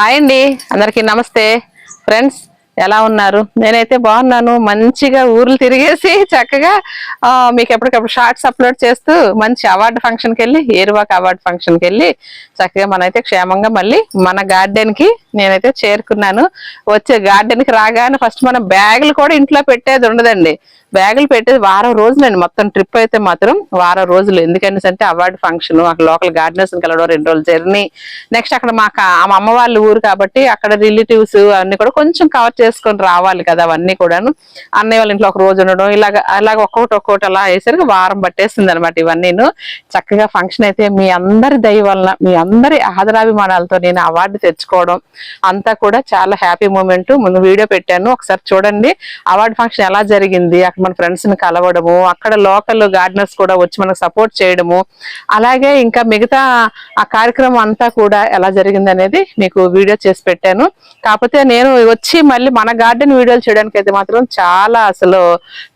Hi అండి. అందరికీ నమస్తే. ఫ్రెండ్స్ ఎలా ఉన్నారు? నేనైతే బాగున్నాను. మంచిగా ఊర్లు తిరిగేసి చక్కగా మీకు ఎప్పటికప్పుడు షార్ట్స్ అప్లోడ్ చేస్తూ మంచి అవార్డు ఫంక్షన్కి వెళ్ళి ఏరువాక అవార్డు ఫంక్షన్కి వెళ్ళి చక్కగా మనైతే క్షేమంగా మళ్ళీ మన గార్డెన్కి నేనైతే చేరుకున్నాను. వచ్చే గార్డెన్కి రాగానే ఫస్ట్ మన బ్యాగులు కూడా ఇంట్లో పెట్టేది ఉండదండి. బ్యాగులు పెట్టేది వారం రోజులండి. మొత్తం ట్రిప్ అయితే మాత్రం వారం రోజులు. ఎందుకని అంటే అవార్డు ఫంక్షన్ అక్కడ లోకల్ గార్డెనర్స్ కలవడం రెండు రోజులు జర్నీ. నెక్స్ట్ అక్కడ మా మా అమ్మ వాళ్ళ ఊరు కాబట్టి అక్కడ రిలేటివ్స్ అన్ని కూడా కొంచెం కవర్ చేసుకొని రావాలి కదా అవన్నీ కూడాను. అన్నయ్య వాళ్ళ ఇంట్లో ఒక రోజు ఉండడం ఇలాగ అలాగ ఒక్కొక్కటి ఒక్కొక్కటి అలా వేసరికి వారం పట్టేస్తుంది అనమాట ఇవన్నీను. చక్కగా ఫంక్షన్ అయితే మీ అందరి దయ వలన మీ అందరి ఆదరాభిమానాలతో నేను అవార్డు తెచ్చుకోవడం అంతా కూడా చాలా హ్యాపీ మూమెంట్. ముందు వీడియో పెట్టాను. ఒకసారి చూడండి. అవార్డు ఫంక్షన్ ఎలా జరిగింది? అక్కడ మన ఫ్రెండ్స్ని కలవడము అక్కడ లోకల్ గార్డెనర్స్ కూడా వచ్చి మనకు సపోర్ట్ చేయడము అలాగే ఇంకా మిగతా ఆ కార్యక్రమం అంతా కూడా ఎలా జరిగింది అనేది మీకు వీడియో చేసి పెట్టాను. కాకపోతే నేను వచ్చి మళ్ళీ మన గార్డెన్ వీడియోలు చేయడానికి అయితే మాత్రం చాలా అసలు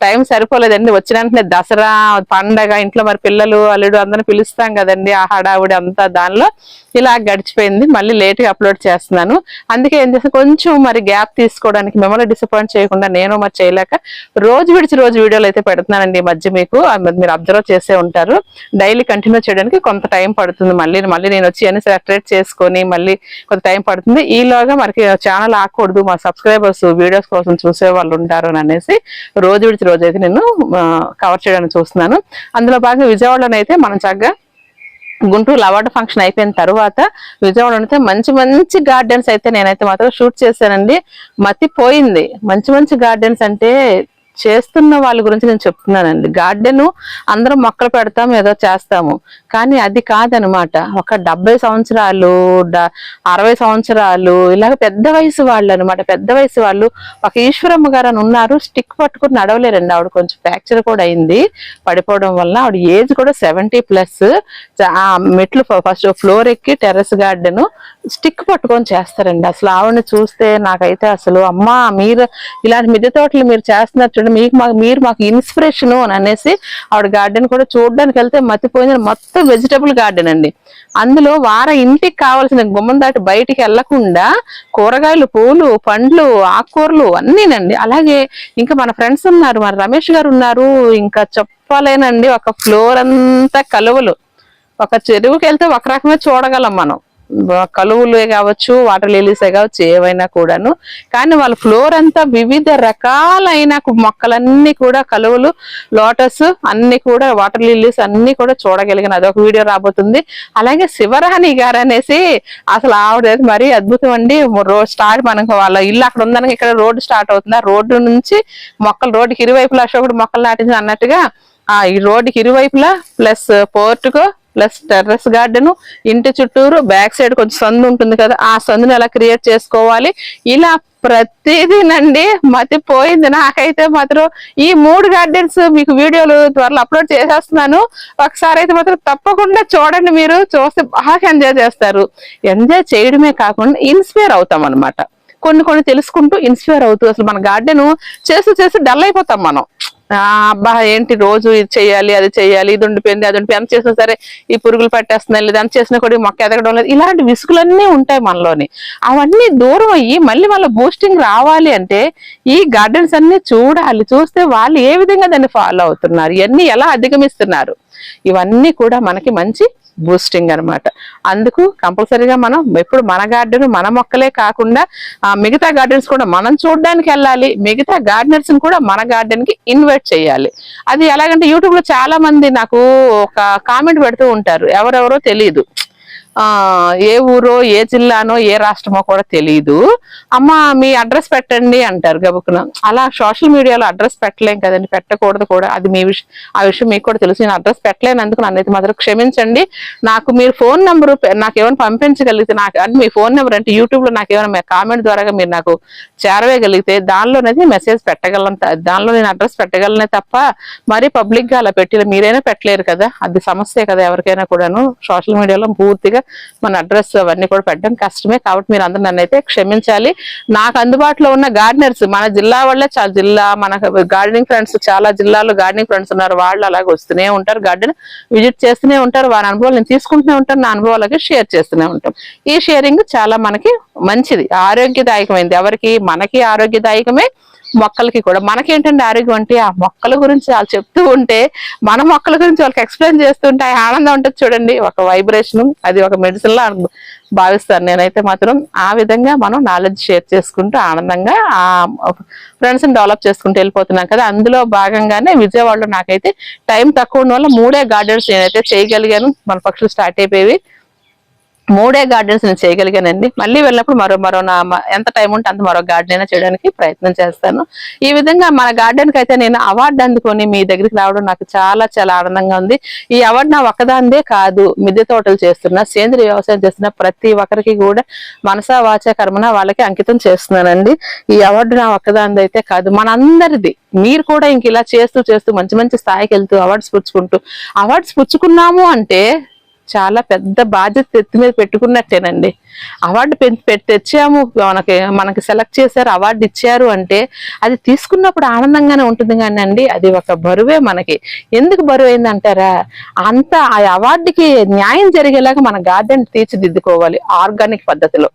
టైం సరిపోలేదండి. వచ్చిన వెంటనే దసరా పండగ ఇంట్లో మరి పిల్లలు అల్లుడు అందరిని పిలుస్తాం కదండి ఆ హడావుడి అంతా దానిలో. ఇలా గడిచిపోయింది. మళ్ళీ లేట్గా అప్లోడ్ చేస్తున్నాను. అందుకే ఏం చేస్తాను కొంచెం మరి గ్యాప్ తీసుకోవడానికి మిమ్మల్ని డిసప్పాయింట్ చేయకుండా నేను మరి చేయలేక రోజు విడిచి రోజు వీడియోలు అయితే పెడుతున్నానండి ఈ మధ్య మీకు. మీరు అబ్జర్వ్ చేసే ఉంటారు. డైలీ కంటిన్యూ చేయడానికి కొంత టైం పడుతుంది. మళ్ళీ మళ్ళీ నేను వచ్చి అన్ని సెలెక్ట్ చేసుకొని మళ్ళీ కొంత టైం పడుతుంది. ఈలోగా మనకి ఛానల్ ఆకూడదు. మా సబ్స్క్రైబర్స్ వీడియోస్ కోసం చూసే వాళ్ళు ఉంటారు అని అనేసి రోజు విడిచి రోజు అయితే నేను కవర్ చేయడానికి చూస్తున్నాను. అందులో భాగంగా విజయవాడలోనైతే మనం చక్కగా గుంటూరు అవార్డు ఫంక్షన్ అయిపోయిన తర్వాత విజయవాడ అయితే మంచి మంచి గార్డెన్స్ అయితే నేనైతే మాత్రం షూట్ చేశానండి. మతిపోయింది మంచి మంచి గార్డెన్స్ అంటే చేస్తున్న వాళ్ళ గురించి నేను చెప్తున్నానండి. గార్డెన్ అందరం మొక్కలు పెడతాం ఏదో చేస్తాము. కానీ అది కాదనమాట. ఒక డెబ్బై సంవత్సరాలు అరవై సంవత్సరాలు ఇలాగ పెద్ద వయసు వాళ్ళు అనమాట పెద్ద వయసు వాళ్ళు ఒక ఈశ్వరమ్మ గారు అని ఉన్నారు. స్టిక్ పట్టుకుని నడవలేరండి. ఆవిడ కొంచెం ఫ్రాక్చర్ కూడా అయింది. పడిపోవడం వల్ల ఆవిడ ఏజ్ కూడా సెవెంటీ ప్లస్. ఆ మెట్లు ఫస్ట్ ఫ్లోర్ ఎక్కి టెర్రస్ గార్డెన్ స్టిక్ పట్టుకొని చేస్తారండి. అసలు ఆవిడని చూస్తే నాకైతే అసలు అమ్మా మీరు ఇలాంటి మిద్దె తోటలు మీరు చేస్తున్నారు చూడండి మీకు మాకు మీరు మాకు ఇన్స్పిరేషన్ అని అనేసి ఆవిడ గార్డెన్ కూడా చూడడానికి వెళ్తే మతిపోయింది మొత్తం వెజిటబుల్ గార్డెన్ అండి. అందులో వార ఇంటికి కావాల్సిన గుమ్మం దాటి బయటికి వెళ్ళకుండా కూరగాయలు పూలు పండ్లు ఆకుకూరలు అన్నీనండి. అలాగే ఇంకా మన ఫ్రెండ్స్ ఉన్నారు మన రమేష్ గారు ఉన్నారు ఇంకా చెప్పలేనండి ఒక ఫ్లోర్ అంతా కలువలు. ఒక చెరువుకి వెళ్తే ఒక రకమే చూడగలం మనం. కలువులే కావచ్చు వాటర్ లిలీసే కావచ్చు ఏవైనా కూడాను. కానీ వాళ్ళ ఫ్లోర్ అంతా వివిధ రకాలైన మొక్కలన్నీ కూడా కలువులు లోటస్ అన్ని కూడా వాటర్ లిల్లీస్ అన్ని కూడా చూడగలిగిన అదొక వీడియో రాబోతుంది. అలాగే శివరాణి గారు అనేసి అసలు ఆవిడ మరీ అద్భుతం అండి. రోడ్ స్టార్ట్ మనకు వాళ్ళ ఇల్లు అక్కడ ఉందని ఇక్కడ రోడ్డు స్టార్ట్ అవుతుంది. ఆ రోడ్డు నుంచి మొక్కలు రోడ్డుకి ఇరువైపులా అశోకుడు మొక్కలు నాటించి అన్నట్టుగా ఆ ఈ రోడ్డుకి ఇరువైపులా ప్లస్ పోర్టుకు ప్లస్ టెర్రస్ గార్డెను ఇంటి చుట్టూరు బ్యాక్ సైడ్ కొంచెం సందు ఉంటుంది కదా ఆ సందుని ఎలా క్రియేట్ చేసుకోవాలి. ఇలా ప్రతిదీనండి మతి పోయింది. నాకైతే మాత్రం ఈ మూడు గార్డెన్స్ మీకు వీడియోలు త్వరలో అప్లోడ్ చేసేస్తున్నాను. ఒకసారి అయితే మాత్రం తప్పకుండా చూడండి మీరు చూస్తే బాగా ఎంజాయ్ చేస్తారు. ఎంజాయ్ చేయడమే కాకుండా ఇన్స్పైర్ అవుతాం అనమాట కొన్ని కొన్ని తెలుసుకుంటూ ఇన్స్పైర్ అవుతూ అసలు మన గార్డెన్ చేస్తూ చేస్తూ డల్ అయిపోతాం మనం. అబ్బా ఏంటి రోజు ఇది చేయాలి అది చేయాలి ఇది ఉండిపోయింది అది ఉండిపోయి ఎంత చేసినా సరే ఈ పురుగులు పట్టేస్తున్నాయి లేదు ఎంత చేసినా కూడా ఈ మొక్క ఎదగడం లేదు. ఇలాంటి విసుగులన్నీ ఉంటాయి మనలోని. అవన్నీ దూరం అయ్యి మళ్ళీ వాళ్ళ బూస్టింగ్ రావాలి అంటే ఈ గార్డెన్స్ అన్ని చూడాలి. చూస్తే వాళ్ళు ఏ విధంగా దాన్ని ఫాలో అవుతున్నారు? ఇవన్నీ ఎలా అధిగమిస్తున్నారు? ఇవన్నీ కూడా మనకి మంచి బూస్టింగ్ అన్నమాట. అందుకు కంపల్సరీగా మనం ఎప్పుడు మన గార్డెన్ మన మొక్కలే కాకుండా ఆ మిగతా గార్డెన్స్ కూడా మనం చూడడానికి వెళ్ళాలి మిగతా గార్డెనర్స్ కూడా మన గార్డెన్కి ఇన్వైట్ చేయాలి. అది ఎలాగంటే యూట్యూబ్లో చాలా మంది నాకు ఒక కామెంట్ పెడుతూ ఉంటారు ఎవరెవరో తెలియదు ఏ ఊరో ఏ జిల్లానో ఏ రాష్ట్రమో కూడా తెలియదు అమ్మ మీ అడ్రస్ పెట్టండి అంటారు గబుకున అలా సోషల్ మీడియాలో అడ్రస్ పెట్టలేం కదండి పెట్టకూడదు కూడా. అది మీ విషయం ఆ విషయం మీకు కూడా తెలుసు. నేను అడ్రస్ పెట్టలేనందుకు నన్ను అయితే మాత్రం క్షమించండి. నాకు మీరు ఫోన్ నెంబర్ నాకు ఏమైనా పంపించగలిగితే నాకు అంటే మీ ఫోన్ నెంబర్ అంటే యూట్యూబ్లో నాకు ఏమైనా కామెంట్ ద్వారా మీరు నాకు చేరవేయగలిగితే దానిలోనేది మెసేజ్ పెట్టగలను దానిలో నేను అడ్రస్ పెట్టగలనే తప్ప మరీ పబ్లిక్గా అలా పెట్టిన మీరైనా పెట్టలేరు కదా. అది సమస్యే కదా ఎవరికైనా కూడాను. సోషల్ మీడియాలో పూర్తిగా మన అడ్రస్ అవన్నీ కూడా పెట్టడం కష్టమే. కాబట్టి మీరు అందరూ నన్ను అయితే క్షమించాలి. నాకు అందుబాటులో ఉన్న గార్డెనర్స్ మన జిల్లా వాళ్ళే చాలా జిల్లా మన గార్డెనింగ్ ఫ్రెండ్స్ చాలా జిల్లాలో గార్డెనింగ్ ఫ్రెండ్స్ ఉన్నారు. వాళ్ళు అలాగే వస్తూనే ఉంటారు. గార్డెన్ విజిట్ చేస్తూనే ఉంటారు. వారి అనుభవాలు నేను తీసుకుంటూనే ఉంటాను. నా అనుభవాలకి షేర్ చేస్తూనే ఉంటాం. ఈ షేరింగ్ చాలా మనకి మంచిది ఆరోగ్యదాయకమైంది. ఎవరికి? మనకి ఆరోగ్యదాయకమే. మొక్కలకి కూడా మనకేంటంటే ఆరోగ్యం అంటే ఆ మొక్కల గురించి వాళ్ళు చెప్తూ ఉంటే మన మొక్కల గురించి వాళ్ళకి ఎక్స్ప్లెయిన్ చేస్తుంటే ఆనందం ఉంటుంది చూడండి. ఒక వైబ్రేషన్ అది ఒక మెడిసిన్ లా భావిస్తాను నేనైతే మాత్రం. ఆ విధంగా మనం నాలెడ్జ్ షేర్ చేసుకుంటూ ఆనందంగా ఆ ఫ్రెండ్స్ని డెవలప్ చేసుకుంటూ వెళ్ళిపోతున్నాం కదా. అందులో భాగంగానే విజయవాడలో నాకైతే టైం తక్కువ ఉన్న వల్ల మూడే గార్డెన్స్ నేనైతే చేయగలిగాను. మన పక్షులు స్టార్ట్ అయిపోయి మూడే గార్డెన్స్ నేను చేయగలిగానండి. మళ్ళీ వెళ్ళినప్పుడు మరో మరో నా ఎంత టైం ఉంటే అంత మరో గార్డెన్ అయినా చేయడానికి ప్రయత్నం చేస్తాను. ఈ విధంగా మన గార్డెన్కి అయితే నేను అవార్డు అందుకొని మీ దగ్గరికి రావడం నాకు చాలా చాలా ఆనందంగా ఉంది. ఈ అవార్డు నా ఒక్కదాందే కాదు మిద్దె తోటలు చేస్తున్న సేంద్రియ వ్యవసాయం చేస్తున్న ప్రతి ఒక్కరికి కూడా మనసా వాచ కర్మన వాళ్ళకి అంకితం చేస్తున్నానండి. ఈ అవార్డు నా ఒక్కదాంది అయితే కాదు మనందరిది. మీరు కూడా ఇంక ఇలా చేస్తూ చేస్తూ మంచి మంచి స్థాయికి వెళ్తూ అవార్డ్స్ పుచ్చుకుంటూ అవార్డ్స్ పుచ్చుకున్నాము అంటే చాలా పెద్ద బాధ్యత ఎత్తి మీద పెట్టుకున్నట్టేనండి. అవార్డు పెట్టి తెచ్చాము. మనకి మనకి సెలెక్ట్ చేశారు అవార్డు ఇచ్చారు అంటే అది తీసుకున్నప్పుడు ఆనందంగానే ఉంటుంది కానీ అండి అది ఒక బరువే మనకి. ఎందుకు బరువు అయింది అంటారా అంత ఆ అవార్డుకి న్యాయం జరిగేలాగా మన గార్డెన్ తీర్చిదిద్దుకోవాలి ఆర్గానిక్ పద్ధతిలో.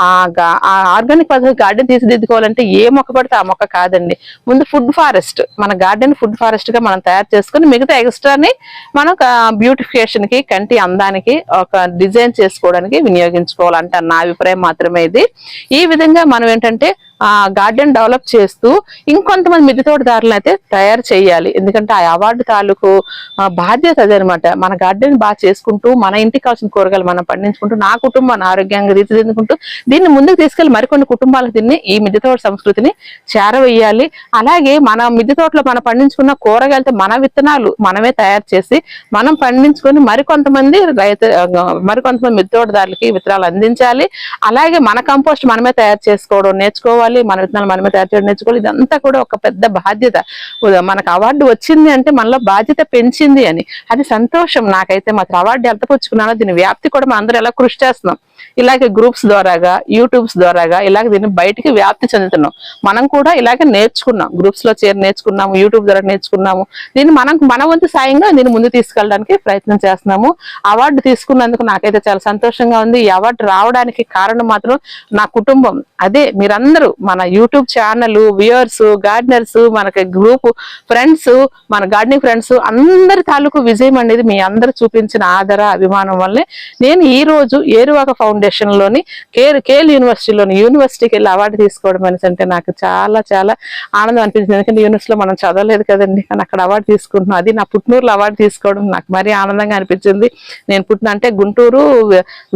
ఆ గా- ఆర్గానిక్ పద్ధతి గార్డెన్ తీర్చిదిద్దుకోవాలంటే ఏ మొక్క పడితే ఆ మొక్క కాదండి. ముందు ఫుడ్ ఫారెస్ట్. మన గార్డెన్ ఫుడ్ ఫారెస్ట్గా మనం తయారు చేసుకుని మిగతా ఎక్స్ట్రాని మనం బ్యూటిఫికేషన్కి కంటి అందానికి ఒక డిజైన్ చేసుకోవడానికి వినియోగించుకోవాలంట నా అభిప్రాయం మాత్రమే ఇది. ఈ విధంగా మనం ఏంటంటే ఆ గార్డెన్ డెవలప్ చేస్తూ ఇంకొంతమంది మిద్దె తోటదారులను అయితే తయారు చేయాలి. ఎందుకంటే ఆ అవార్డు తాలూకు బాధ్యత అదనమాట. మన గార్డెన్ బాగా చేసుకుంటూ మన ఇంటికి కావాల్సిన కూరగాయలు మనం పండించుకుంటూ నా కుటుంబాన్ని ఆరోగ్యంగా తీర్చిదిద్దుకుంటూ దీన్ని ముందుకు తీసుకెళ్ళి మరికొన్ని కుటుంబాలకు దీన్ని ఈ మిద్దె తోట సంస్కృతిని చేరవేయాలి. అలాగే మన మిద్దె తోటలో మనం పండించుకున్న కూరగాయలతో మన విత్తనాలు మనమే తయారు చేసి మనం పండించుకొని మరికొంతమంది రైతు మరికొంతమంది మిద్దె తోటదారులకి విత్తనాలు అందించాలి. అలాగే మన కంపోస్ట్ మనమే తయారు చేసుకోవడం నేర్చుకోవాలి. మన విత్తనాలు మనమే తయారు చేయడం నేర్చుకోవాలి ఇదంతా కూడా ఒక పెద్ద బాధ్యత. మనకు అవార్డు వచ్చింది అంటే మనలో బాధ్యత పెంచింది అని. అది సంతోషం. నాకైతే మాత్రం అవార్డు ఎంత పుచ్చుకున్నానో దీని వ్యాప్తి కూడా మనం అందరూ ఎలా కృషి చేస్తున్నాం. ఇలాగే గ్రూప్స్ ద్వారాగా యూట్యూబ్స్ ద్వారాగా ఇలాగ దీన్ని బయటికి వ్యాప్తి చెందుతున్నాం. మనం కూడా ఇలాగే నేర్చుకున్నాం. గ్రూప్స్లో చేరి నేర్చుకున్నాము యూట్యూబ్ ద్వారా నేర్చుకున్నాము. దీన్ని మనం మన వంతు సాయంగా దీన్ని ముందు తీసుకెళ్ళడానికి ప్రయత్నం చేస్తున్నాము. అవార్డు తీసుకున్నందుకు నాకైతే చాలా సంతోషంగా ఉంది. ఈ అవార్డు రావడానికి కారణం మాత్రం నా కుటుంబం. అదే మీరందరూ మన యూట్యూబ్ ఛానల్ వ్యూయర్స్ గార్డెనర్స్ మనకి గ్రూప్ ఫ్రెండ్స్ మన గార్డెనింగ్ ఫ్రెండ్స్ అందరి తాలూకు విజయం అనేది మీ అందరూ చూపించిన ఆదర అభిమానం వల్లే. నేను ఈ రోజు ఏరువాక ఫౌండేషన్లోని కేర్ కేల్ యూనివర్సిటీలోని యూనివర్సిటీకి వెళ్ళి అవార్డు తీసుకోవడం అనేసి అంటే నాకు చాలా చాలా ఆనందం అనిపించింది. ఎందుకంటే యూనివర్సిటీలో మనం చదవలేదు కదండి. కానీ అక్కడ అవార్డు తీసుకుంటున్నాం. అది నా పుట్టినూరులో అవార్డు తీసుకోవడం నాకు మరీ ఆనందంగా అనిపించింది. నేను పుట్టిన అంటే గుంటూరు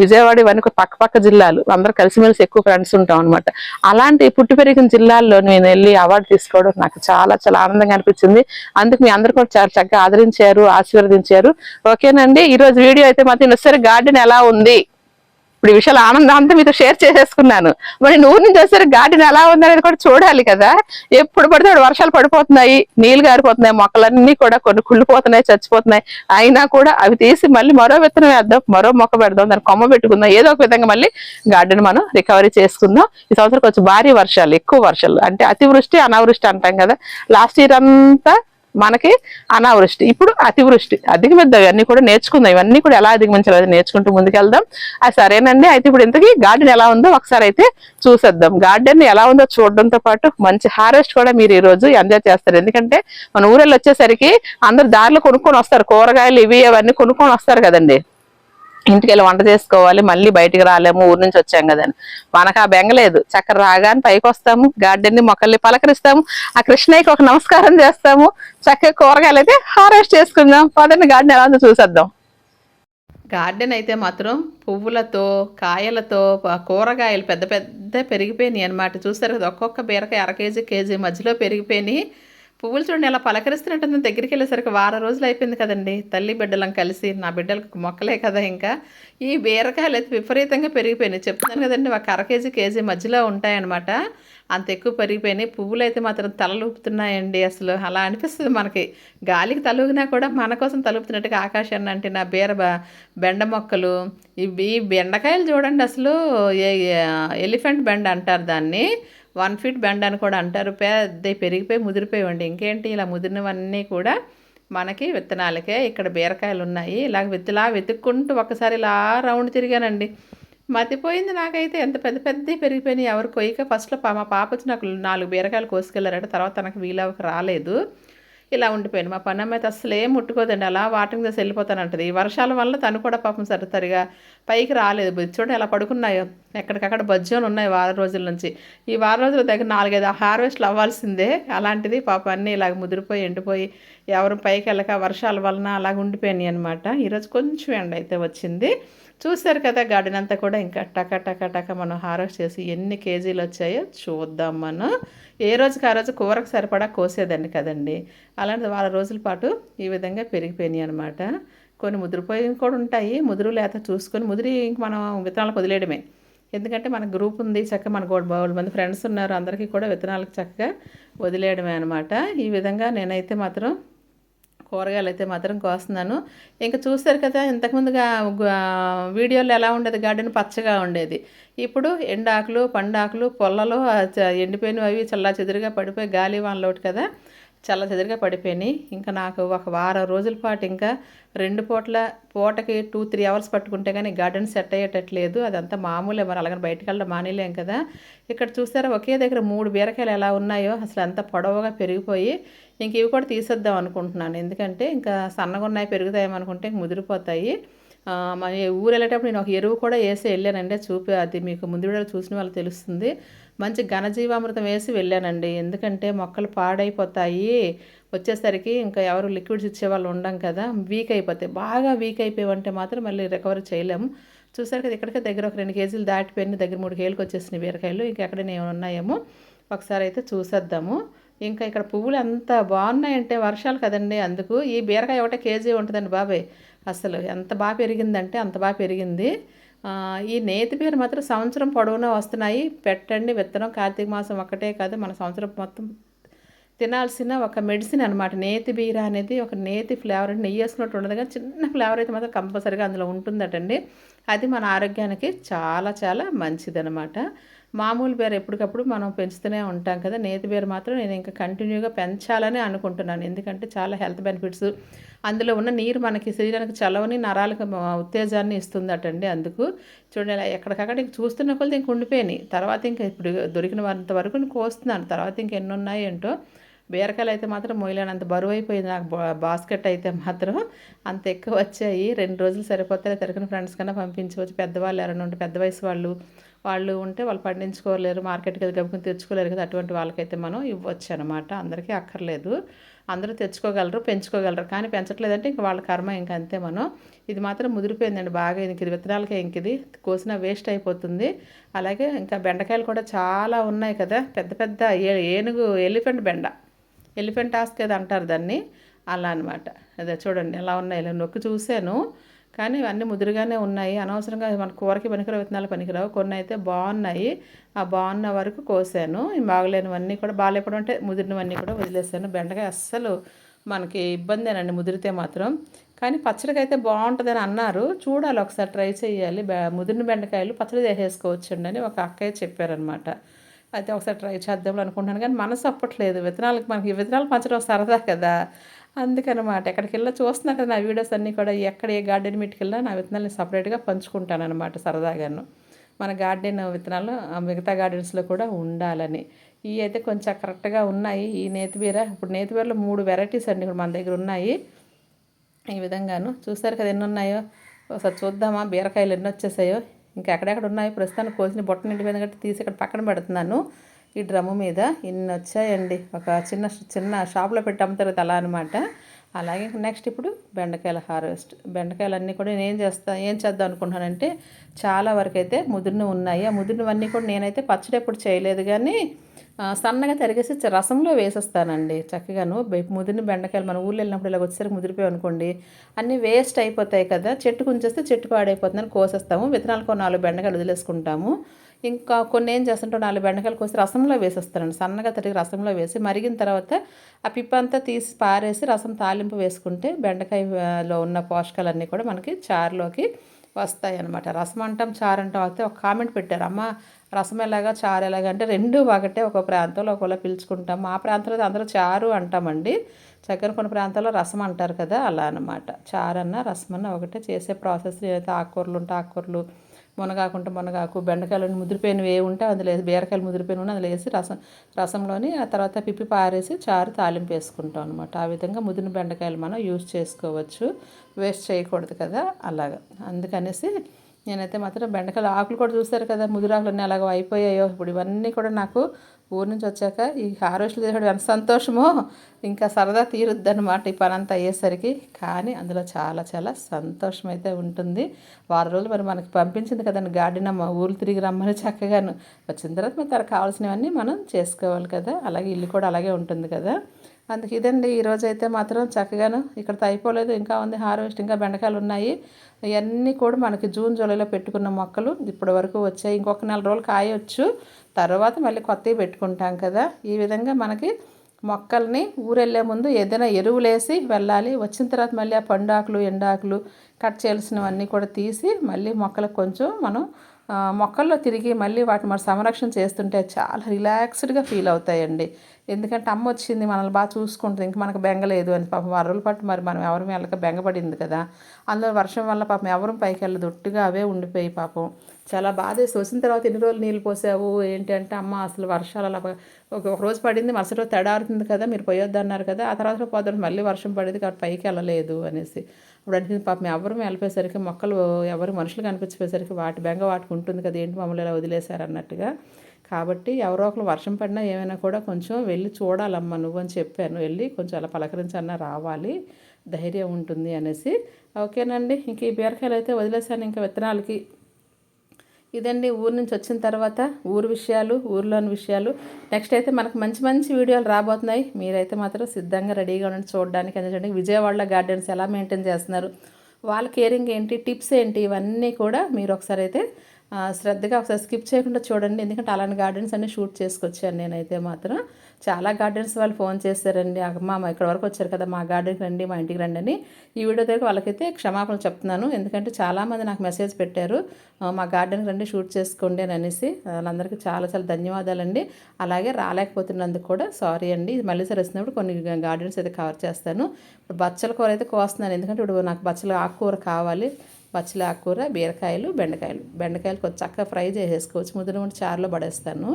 విజయవాడ ఇవన్నీ పక్క పక్క జిల్లాలు. అందరూ కలిసిమెలిసి ఎక్కువ ఫ్రెండ్స్ ఉంటాం అనమాట అలాంటి పుట్టి పెరిగిన జిల్లాల్లో నేను వెళ్ళి అవార్డు తీసుకోవడం నాకు చాలా చాలా ఆనందంగా అనిపించింది. అందుకు మీ అందరు కూడా చాలా చక్కగా ఆదరించారు ఆశీర్వదించారు. ఓకేనండి. ఈ రోజు వీడియో అయితే మాత్రం ఒకసారి గార్డెన్ ఎలా ఉంది? ఇప్పుడు ఈ విషయాలు ఆనందం అంతా మీతో షేర్ చేసేసుకున్నాను. మరి నూరు నుంచి వచ్చేసరికి గార్డెన్ ఎలా ఉందనేది కూడా చూడాలి కదా. ఎప్పుడు పడితే వర్షాలు పడిపోతున్నాయి నీళ్ళు గారిపోతున్నాయి మొక్కలన్నీ కూడా కొన్ని కుళ్ళిపోతున్నాయి చచ్చిపోతున్నాయి. అయినా కూడా అవి తీసి మళ్ళీ మరో విత్తనం వేద్దాం మరో మొక్క పెడదాం దాన్ని కొమ్మ పెట్టుకుందాం ఏదో ఒక విధంగా మళ్ళీ గార్డెన్ మనం రికవరీ చేసుకుందాం. ఈ సంవత్సరం కొంచెం భారీ వర్షాలు ఎక్కువ వర్షాలు అంటే అతివృష్టి అనావృష్టి అంటాం కదా. లాస్ట్ ఇయర్ అంతా మనకి అనావృష్టి. ఇప్పుడు అతివృష్టి. అధిగమిద్దాం ఇవన్నీ కూడా నేర్చుకుందాం. ఇవన్నీ కూడా ఎలా అధిగమించాలి అది నేర్చుకుంటూ ముందుకెళ్దాం. అది సరేనండి. అయితే ఇప్పుడు ఇంతకీ గార్డెన్ ఎలా ఉందో ఒకసారి అయితే చూసేద్దాం. గార్డెన్ ఎలా ఉందో చూడడంతో పాటు మంచి హార్వెస్ట్ కూడా మీరు ఈ రోజు ఎంజాయ్ చేస్తారు. ఎందుకంటే మన ఊరెళ్ళి వచ్చేసరికి అందరు దారిలో కొనుక్కొని వస్తారు. కూరగాయలు ఇవి అవన్నీ కొనుక్కొని వస్తారు కదండి. ఇంటికి వెళ్ళి వంట చేసుకోవాలి మళ్ళీ బయటికి రాలేము ఊరు నుంచి వచ్చాం కదని మనకు ఆ బెంగలేదు చక్కర రాగానే పైకి వస్తాము గార్డెన్ని మొక్కల్ని పలకరిస్తాము. ఆ కృష్ణయ్యకి ఒక నమస్కారం చేస్తాము. చక్కగా కూరగాయలు అయితే హార్వెస్ట్ చేసుకుందాం. పదండి గార్డెన్ ఎలా ఉందో చూసేద్దాం. గార్డెన్ అయితే మాత్రం పువ్వులతో కాయలతో కూరగాయలు పెద్ద పెద్ద పెరిగిపోయినాయి అనమాట చూస్తారు కదా ఒక్కొక్క బీరకాయ అర కేజీ కేజీ మధ్యలో పెరిగిపోయినాయి. పువ్వులు చూడండి అలా పలకరిస్తున్నట్టుంది. దగ్గరికి వెళ్ళేసరికి వారం రోజులు అయిపోయింది కదండి. తల్లి బిడ్డలం కలిసి నా బిడ్డలకు మొక్కలే కదా ఇంకా. ఈ బీరకాయలు అయితే విపరీతంగా పెరిగిపోయినాయి. చెప్తున్నాను కదండి ఒక అర కేజీ కేజీ మధ్యలో ఉంటాయన్నమాట. అంత ఎక్కువ పెరిగిపోయినాయి. పువ్వులు అయితే మాత్రం తలలుపుతున్నాయండి అసలు. అలా అనిపిస్తుంది మనకి. గాలికి తలుగినా కూడా మన కోసం తలుపుతున్నట్టుగా ఆకాశాన్ని అంటే నా బీర బ- బెండ మొక్కలు. ఇవి ఈ బెండకాయలు చూడండి అసలు ఎలిఫెంట్ బెండ అంటారు దాన్ని. వన్ ఫీట్ బెండ అని కూడా అంటారు. పెద్ద పెరిగిపోయి ముదిరిపోయాయండి ఇంకేంటి? ఇలా ముదిరినవన్నీ కూడా మనకి విత్తనాలకే ఇక్కడ బీరకాయలు ఉన్నాయి ఇలా విత్తలా వెతుక్కుంటూ ఒకసారి ఇలా రౌండ్ తిరిగానండి. మతిపోయింది నాకైతే. ఎంత పెద్ద పెద్ద పెరిగిపోయినాయి ఎవరు కొయ్యక. ఫస్ట్లో మా పాప వచ్చి నాకు నాలుగు బీరకాయలు కోసుకెళ్ళారట. తర్వాత తనకు వీలవక రాలేదు. ఇలా ఉండిపోయాను మా పని అయితే అసలు ఏం ముట్టుకోదండి. అలా వాటింగ్ దశ వెళ్ళిపోతానంటది. ఈ వర్షాల వల్ల తను కూడా పాపం సరి సరిగా పైకి రాలేదు. బుజ్జి చూడండి ఎలా పడుకున్నాయో. ఎక్కడికక్కడ బజ్జోలు ఉన్నాయి వారం రోజుల నుంచి. ఈ వారం రోజుల దగ్గర నాలుగైదు హార్వెస్ట్లు అవ్వాల్సిందే. అలాంటిది పాప అన్నీ ఇలాగ ముదిరిపోయి ఎండిపోయి ఎవరు పైకి వెళ్ళక వర్షాల వలన అలాగ ఉండిపోయినాయి అనమాట ఈరోజు కొంచెం ఎండ అయితే వచ్చింది. చూశారు కదా గార్డెన్ అంతా కూడా ఇంకా టక టక టక మనం హార్వెస్ట్ చేసి ఎన్ని కేజీలు వచ్చాయో చూద్దాం మనం. ఏ రోజుకి ఆ రోజు కూరకు సరిపడా కోసేదండి కదండి. అలాంటి వారం రోజుల పాటు ఈ విధంగా పెరిగిపోయినాయి అనమాట కొన్ని ముదిరిపోయి కూడా ఉంటాయి. ముదురు లేత చూసుకొని ముదిరి ఇంక మనం విత్తనాలకు వదిలేయడమే. ఎందుకంటే మన గ్రూప్ ఉంది చక్కగా మనకు గోడ బౌల్ మంది ఫ్రెండ్స్ ఉన్నారు అందరికీ కూడా విత్తనాలకు చక్కగా వదిలేయడమే అనమాట ఈ విధంగా నేనైతే మాత్రం కూరగాయలు అయితే మాత్రం కోస్తున్నాను. ఇంకా చూస్తారు కదా ఇంతకుముందుగా వీడియోలో ఎలా ఉండేది? గార్డెన్ పచ్చగా ఉండేది. ఇప్పుడు ఎండాకులు పండాకులు పొల్లలు ఎండిపోయినవి అవి చల్లా చెదురుగా పడిపోయి గాలి వానలోటి కదా. చల్ల చెదిరిగా పడిపోయినాయి. ఇంకా నాకు ఒక వారం రోజుల పాటు ఇంకా రెండు పూట్ల పూటకి టూ త్రీ అవర్స్ పట్టుకుంటే కానీ గార్డెన్ సెట్ అయ్యేటట్లేదు. అదంతా మామూలే. మరి అలాగని బయటకు వెళ్ళడం మానేలేం కదా. ఇక్కడ చూస్తారా ఒకే దగ్గర మూడు బీరకాయలు ఎలా ఉన్నాయో. అసలు అంత పొడవుగా పెరిగిపోయి ఇంక ఇవి కూడా తీసేద్దాం అనుకుంటున్నాను. ఎందుకంటే ఇంకా సన్నగా ఉన్నాయి పెరుగుతాయేమనుకుంటే ఇంక ముదిరిపోతాయి. మన ఊరు వెళ్ళేటప్పుడు నేను ఒక ఎరువు కూడా వేసి వెళ్ళానండి. చూపి అది మీకు ముందు వీడియోలో చూసిన వాళ్ళు తెలుస్తుంది. మంచి ఘనజీవామృతం వేసి వెళ్ళానండి. ఎందుకంటే మొక్కలు పాడైపోతాయి. వచ్చేసరికి ఇంకా ఎవరు లిక్విడ్స్ ఇచ్చేవాళ్ళు ఉండం కదా వీక్ అయిపోతాయి. బాగా వీక్ అయిపోయావంటే మాత్రం మళ్ళీ రికవరీ చేయలేము. చూసారు కదా ఇక్కడికే దగ్గర ఒక రెండు కేజీలు దాటిపోయిన దగ్గర మూడు కేజీలకు వచ్చేసినాయి బీరకాయలు. ఇంకా ఎక్కడైనా ఏమైనా ఉన్నాయేమో ఒకసారి అయితే చూసేద్దాము. ఇంకా ఇక్కడ పువ్వులు ఎంత బాగున్నాయంటే వర్షాలు కదండి అందుకు. ఈ బీరకాయ ఒకటే కేజీ ఉంటుందండి బాబాయ్. అసలు ఎంత బాగా పెరిగిందంటే అంత బాగా పెరిగింది. ఈ నేతి పేరు మాత్రం సంవత్సరం పొడవునా వస్తున్నాయి. పెట్టండి విత్తనం. కార్తీక మాసం ఒకటే కాదు మన సంవత్సరం మొత్తం తినాల్సిన ఒక మెడిసిన్ అనమాట నేతి బీర అనేది ఒక నేతి ఫ్లేవర్. నెయ్యి వేసుకున్నట్టు ఉండదు కానీ చిన్న ఫ్లేవర్ అయితే మాత్రం కంపల్సరీగా అందులో ఉంటుందటండి. అది మన ఆరోగ్యానికి చాలా చాలా మంచిదనమాట మామూలు బేర ఎప్పటికప్పుడు మనం పెంచుతూనే ఉంటాం కదా. నేతి బేర మాత్రం నేను ఇంకా కంటిన్యూగా పెంచాలని అనుకుంటున్నాను. ఎందుకంటే చాలా హెల్త్ బెనిఫిట్స్ అందులో ఉన్న నీరు మనకి శరీరానికి చలవని నరాలకు ఉత్తేజాన్ని ఇస్తుందటండి అందుకు. చూడండి ఎక్కడికక్కడ ఇంక చూస్తున్న కొలది ఇంక ఉండిపోయినాయి. తర్వాత ఇంకా ఇప్పుడు దొరికిన అంత వరకు నేను కోస్తున్నాను. తర్వాత ఇంక ఎన్ని ఉన్నాయి ఏంటో బీరకాయలు అయితే మాత్రం మొయ్యలేనంత బరువు అయిపోయింది నాకు. బా- బాస్కెట్ అయితే మాత్రం అంత ఎక్కువ వచ్చాయి. రెండు రోజులు సరిపోతే తిరగని ఫ్రెండ్స్ కన్నా పంపించవచ్చు. పెద్దవాళ్ళు ఎవరైనా ఉంటే పెద్ద వయసు వాళ్ళు వాళ్ళు ఉంటే వాళ్ళు పండించుకోలేరు మార్కెట్కి వెళ్ళి గమ్ముకుని తెచ్చుకోలేరు కదా అటువంటి వాళ్ళకైతే మనం ఇవ్వచ్చు అనమాట అందరికీ అక్కర్లేదు. అందరూ తెచ్చుకోగలరు పెంచుకోగలరు. కానీ పెంచట్లేదంటే ఇంక వాళ్ళ కర్మ ఇంక అంతే మనం. ఇది మాత్రం ముదిరిపోయిందండి బాగా ఇంక ఇది విత్తనాలకే ఇంక ఇది కోసిన వేస్ట్ అయిపోతుంది. అలాగే ఇంకా బెండకాయలు కూడా చాలా ఉన్నాయి కదా పెద్ద పెద్ద ఏ- ఏనుగు ఎలిఫెంట్ బెండ ఎలిఫెంట్ టాస్క్ ఏదో అంటారు దాన్ని. అలా అనమాట అదే చూడండి ఎలా ఉన్నాయి ఇలా నొక్కి చూశాను. కానీ అన్నీ ముదురుగానే ఉన్నాయి. అనవసరంగా మన కూరకి పనికిరావు విత్తనాలు పనికిరావు. కొన్ని అయితే బాగున్నాయి. ఆ బాగున్న వరకు కోసాను. బాగలేనివన్నీ కూడా బాగాలేపడం అంటే ముదిరినవన్నీ కూడా వదిలేసాను. బెండకాయ అస్సలు మనకి ఇబ్బందేనండి ముదిరితే మాత్రం. కానీ పచ్చడికి అయితే బాగుంటుందని అన్నారు. చూడాలి ఒకసారి ట్రై చేయాలి. బె- ముదిరిన బెండకాయలు పచ్చడి చేసేసుకోవచ్చండి అని ఒక అక్కయ్య చెప్పారనమాట అయితే ఒకసారి ట్రై చేద్దాం అనుకుంటున్నాను. కానీ మనసు అప్పట్లేదు. విత్తనాలకు మనకి విత్తనాలు పంచడం సరదా కదా. అందుకనమాట ఎక్కడికి వెళ్ళా చూస్తున్నా కదా నా వీడియోస్ అన్నీ కూడా. ఎక్కడ ఏ గార్డెన్ మీటికి వెళ్ళినా నా విత్తనాలని సపరేట్గా పంచుకుంటాను అనమాట సరదాగాను. మన గార్డెన్ విత్తనాలు ఆ మిగతా గార్డెన్స్లో కూడా ఉండాలని. ఇవి అయితే కొంచెం కరెక్ట్గా ఉన్నాయి. ఈ నేతిబీర ఇప్పుడు నేతిబీరలో మూడు వెరైటీస్ అండి ఇప్పుడు మన దగ్గర ఉన్నాయి. ఈ విధంగాను చూసారు కదా ఎన్ని ఉన్నాయో? ఒకసారి చూద్దామా? బీరకాయలు ఎన్ని వచ్చేసాయో? ఇంకా ఎక్కడెక్కడ ఉన్నాయి? ప్రస్తుతానికి కోసిన బొట్ట మీద కాబట్టి తీసి ఇక్కడ పక్కన పెడుతున్నాను. ఈ డ్రమ్ము మీద ఇన్ని వచ్చాయండి. ఒక చిన్న చిన్న షాప్లో పెట్టి అమ్ముతారు తల అలా అనమాట అలాగే నెక్స్ట్ ఇప్పుడు బెండకాయల హార్వెస్ట్. బెండకాయలు అన్నీ కూడా నేను ఏం చేస్తా ఏం చేద్దాం అనుకుంటున్నానంటే చాలా వరకు అయితే ముదిరిన ఉన్నాయి. ఆ ముదిరినవన్నీ కూడా నేనైతే పచ్చడి ఎప్పుడు చేయలేదు కానీ సన్నగా తరిగేసి రసంలో వేసేస్తానండి. చక్కగాను ముదిరిన బెండకాయలు మన ఊళ్ళో వెళ్ళినప్పుడు ఇలా వచ్చేసరికి ముదిరిపోయి అనుకోండి. అన్నీ వేస్ట్ అయిపోతాయి కదా చెట్టు ఉంచేస్తే చెట్టు పాడైపోతుందని కోసేస్తాము. విత్తనాలకు నాలుగు బెండకాయలు వదిలేసుకుంటాము. ఇంకా కొన్ని ఏం చేస్తుంటాం నాలుగు బెండకాయలు కోసి రసంలో వేసేస్తానండి. సన్నగా తరిగి రసంలో వేసి మరిగిన తర్వాత ఆ పిప్ప అంతా తీసి పారేసి రసం తాలింపు వేసుకుంటే బెండకాయలో ఉన్న పోషకాలన్నీ కూడా మనకి చారులోకి వస్తాయి అనమాట రసం అంటాం చారు అంటాం అయితే ఒక కామెంట్ పెట్టారు. అమ్మ రసం ఎలాగా చారు ఎలాగా అంటే రెండు ఒకటే ఒక ప్రాంతంలో ఒకలా పిలుచుకుంటాం. మా ప్రాంతంలో అయితే అందరూ చారు అంటామండి. చక్కెర కొన్ని ప్రాంతాల్లో రసం అంటారు కదా అలా అనమాట చారన్న రసం అన్న ఒకటే చేసే ప్రాసెస్ ఏదైతే ఆకుకూరలు ఉంటే ఆకుకూరలు మునగాకుంటే మునగాకు బెండకాయలు ముదిరిపోయినవి ఏ ఉంటే అందులో వేసి బీరకాయలు ముదిరిపోయిన అందులో వేసి రసం రసంలోని ఆ తర్వాత పిప్పి పారేసి చారు తాలింపు వేసుకుంటాం అనమాట ఆ విధంగా ముదిరిన బెండకాయలు మనం యూజ్ చేసుకోవచ్చు. వేస్ట్ చేయకూడదు కదా అలాగా. అందుకనేసి నేనైతే మాత్రం బెండకాయలు ఆకులు కూడా చూస్తారు కదా ముదిరాకులు అన్నీ అలాగ అయిపోయాయో. ఇప్పుడు ఇవన్నీ కూడా నాకు ఊరి నుంచి వచ్చాక ఈ హార్వెస్ట్లు చేసాడు ఎంత సంతోషమో. ఇంకా సరదా తీరుద్దనమాట ఈ పని అంతా అయ్యేసరికి. కానీ అందులో చాలా చాలా సంతోషం అయితే ఉంటుంది. వారం రోజులు మరి మనకి పంపించింది కదండి గార్డెన్ అమ్మ ఊరు తిరిగి రమ్మని చక్కగాను వచ్చిన తర్వాత మరి తనకు కావాల్సినవన్నీ మనం చేసుకోవాలి కదా. అలాగే ఇల్లు కూడా అలాగే ఉంటుంది కదా. అందుకు ఇదండి ఈరోజు అయితే మాత్రం చక్కగాను ఇక్కడ అయిపోలేదు. ఇంకా ఉంది హార్వెస్ట్ ఇంకా బెండకాయలు ఉన్నాయి ఇవన్నీ కూడా మనకి జూన్ జూలైలో పెట్టుకున్న మొక్కలు ఇప్పటి వరకు వచ్చాయి. ఇంకొక నెల రోజులు కాయవచ్చు తర్వాత మళ్ళీ కొత్తవి పెట్టుకుంటాం కదా. ఈ విధంగా మనకి మొక్కల్ని ఊరెళ్ళే ముందు ఏదైనా ఎరువులు వేసి వెళ్ళాలి. వచ్చిన తర్వాత మళ్ళీ ఆ పండాకులు ఎండాకులు కట్ చేయాల్సినవన్నీ కూడా తీసి మళ్ళీ మొక్కలకు కొంచెం మనం మొక్కల్లో తిరిగి మళ్ళీ వాటిని మనం సంరక్షణ చేస్తుంటే చాలా రిలాక్స్డ్గా ఫీల్ అవుతాయండి. ఎందుకంటే అమ్మ వచ్చింది మనల్ని బాగా చూసుకుంటుంది ఇంక మనకు బెంగలేదు అని పాపం వరలు పట్టు మరి మనం ఎవరి వెళ్ళక బెంగపడింది కదా. అందులో వర్షం వల్ల పాపం ఎవరు పైకి వెళ్ళదు ఒట్టిగా అవే ఉండిపోయి పాపం. చాలా బాధ వచ్చిన తర్వాత ఎన్ని రోజులు నీళ్ళు పోసావు ఏంటి అంటే అమ్మ అసలు వర్షాలు అలా ఒక రోజు పడింది మరుసటి రోజు తడారుతుంది కదా మీరు పోయొద్దు అన్నారు కదా ఆ తర్వాత పోతుంది మళ్ళీ వర్షం పడింది కాబట్టి పైకి వెళ్ళలేదు అనేసి. ఇప్పుడు అనిపించింది పాపం ఎవరు వెళ్ళిపోయేసరికి మొక్కలు ఎవరు మనుషులు కనిపించిపోయేసరికి వాటి బెంగ వాటికి ఉంటుంది కదా ఏంటి మమ్మల్ని ఇలా వదిలేశారు అన్నట్టుగా. కాబట్టి ఎవరో ఒకరు వర్షం పడినా ఏమైనా కూడా కొంచెం వెళ్ళి చూడాలమ్మా నువ్వు అని చెప్పాను. వెళ్ళి కొంచెం అలా పలకరించన్నా రావాలి ధైర్యం ఉంటుంది అనేసి. ఓకేనండి ఇంక ఈ బీరకాయలు అయితే వదిలేసాను ఇంకా విత్తనాలకి. ఇదండి ఊరు నుంచి వచ్చిన తర్వాత ఊరు విషయాలు ఊర్లోని విషయాలు. నెక్స్ట్ అయితే మనకు మంచి మంచి వీడియోలు రాబోతున్నాయి. మీరైతే మాత్రం సిద్ధంగా రెడీగా ఉండి చూడడానికి. ఎందుకంటే విజయవాడలో గార్డెన్స్ ఎలా మెయింటైన్ చేస్తున్నారు వాళ్ళ కేరింగ్ ఏంటి టిప్స్ ఏంటి ఇవన్నీ కూడా మీరు ఒకసారి అయితే శ్రద్ధగా ఒకసారి స్కిప్ చేయకుండా చూడండి. ఎందుకంటే అలాంటి గార్డెన్స్ అన్నీ షూట్ చేసుకొచ్చాను నేనైతే మాత్రం. చాలా గార్డెన్స్ వాళ్ళు ఫోన్ చేశారండి. అమ్మ ఇక్కడ వరకు వచ్చారు కదా మా గార్డెన్కి రండి మా ఇంటికి రండి అని ఈ వీడియో దగ్గర వాళ్ళకైతే క్షమాపణ చెప్తున్నాను. ఎందుకంటే చాలామంది నాకు మెసేజ్ పెట్టారు మా గార్డెన్కి రండి షూట్ చేసుకోండి అని అనేసి. వాళ్ళందరికీ చాలా చాలా ధన్యవాదాలండి. అలాగే రాలేకపోతున్నందుకు కూడా సారీ అండి. మళ్ళీ సరే వచ్చినప్పుడు కొన్ని గార్డెన్స్ అయితే కవర్ చేస్తాను. ఇప్పుడు బచ్చల కూర అయితే కోస్తున్నాను. ఎందుకంటే ఇప్పుడు నాకు బచ్చల ఆకుకూర కావాలి. పచ్చిలాకూర ఆకుకూర బీరకాయలు బెండకాయలు. బెండకాయలు కొంచెం చక్కగా ఫ్రై చేసేసుకోవచ్చు. ముద్ర ఉంటే చారులో పడేస్తాను.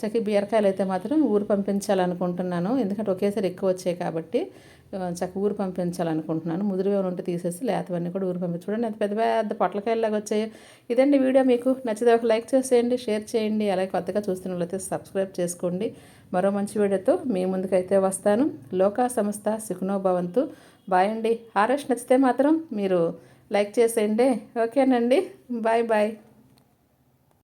చక్కగా బీరకాయలు అయితే మాత్రం ఊరు పంపించాలనుకుంటున్నాను. ఎందుకంటే ఒకేసారి ఎక్కువ వచ్చాయి కాబట్టి చక్క ఊరు పంపించాలనుకుంటున్నాను. ముదురు ఉంటే తీసేసి లేతవన్నీ కూడా ఊరు పంపించి. చూడండి ఎంత పెద్ద పెద్ద పొట్లకాయలాగా వచ్చాయి. ఇదండి వీడియో మీకు నచ్చితే ఒక లైక్ చేసేయండి షేర్ చేయండి. అలాగే కొత్తగా చూస్తున్న వాళ్ళైతే సబ్స్క్రైబ్ చేసుకోండి. మరో మంచి వీడియోతో మీ ముందుకైతే వస్తాను. లోకా సంస్థ సుఖనోభవంతు బాయ్ అండి. హారెస్ట్ నచ్చితే మాత్రం మీరు లైక్ చేసేయండి. ఓకేనండి. Bye bye.